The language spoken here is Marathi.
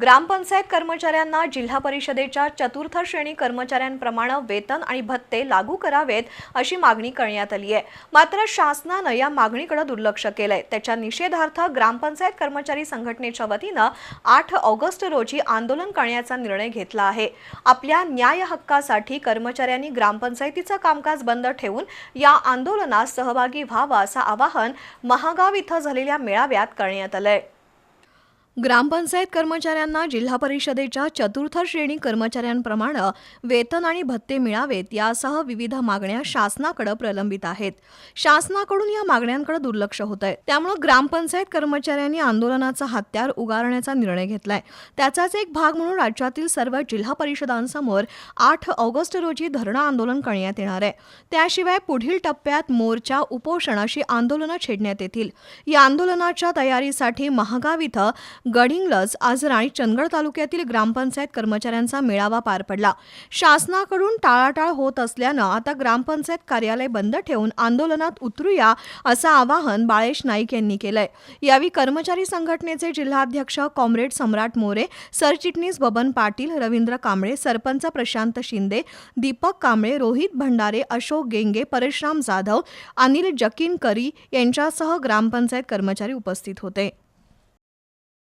ग्रामपंचायत कर्मचाऱ्यांना जिल्हा परिषदेच्या चतुर्थ श्रेणी कर्मचाऱ्यांप्रमाणे वेतन आणि भत्ते लागू करावेत अशी मागणी करण्यात आली आहे. मात्र शासनानं या मागणीकडे दुर्लक्ष केलंय. त्याच्या निषेधार्थ ग्रामपंचायत कर्मचारी संघटनेच्या वतीनं आठ ऑगस्ट रोजी आंदोलन करण्याचा निर्णय घेतला आहे. आपल्या न्याय हक्कासाठी कर्मचाऱ्यांनी ग्रामपंचायतीचं कामकाज बंद ठेवून या आंदोलनात सहभागी व्हावं असं आवाहन महागाव इथं झालेल्या मेळाव्यात करण्यात आलंय. ग्रामपंचायत कर्मचाऱ्यांना जिल्हा परिषदेच्या चतुर्थ श्रेणी कर्मचाऱ्यांप्रमाणे वेतन आणि भत्ते मिळावेत यासह विविध मागण्या शासनाकडे प्रलंबित आहेत. शासनाकडून या मागण्यांकडे दुर्लक्ष होत आहे. त्यामुळे ग्रामपंचायत कर्मचाऱ्यांनी आंदोलनाचा हत्यार उगारण्याचा निर्णय घेतलाय. त्याचाच एक भाग म्हणून राज्यातील सर्व जिल्हा परिषदांसमोर आठ ऑगस्ट रोजी धरणं आंदोलन करण्यात येणार आहे. त्याशिवाय पुढील टप्प्यात मोर्चा उपोषणाशी आंदोलनं छेडण्यात येतील. या आंदोलनाच्या तयारीसाठी महागाव इथं गडिंगलज आज राणी चंदगड तालुक्यातील ग्रामपंचायत कर्मचाऱ्यांचा मेळावा पार पडला. शासनाकडून टाळाटाळ होत असल्यानं आता ग्रामपंचायत कार्यालय बंद ठेवून आंदोलनात उतरूया असं आवाहन बाळेश नाईक यांनी केलंय. यावेळी कर्मचारी संघटनेचे जिल्हाध्यक्ष कॉम्रेड सम्राट मोरे सरचिटणीस बबन पाटील रवींद्र कांबळे सरपंच प्रशांत शिंदे दीपक कांबळे रोहित भंडारे अशोक गेंगे परशुराम जाधव अनिल जकीनकरी यांच्यासह ग्रामपंचायत कर्मचारी उपस्थित होते.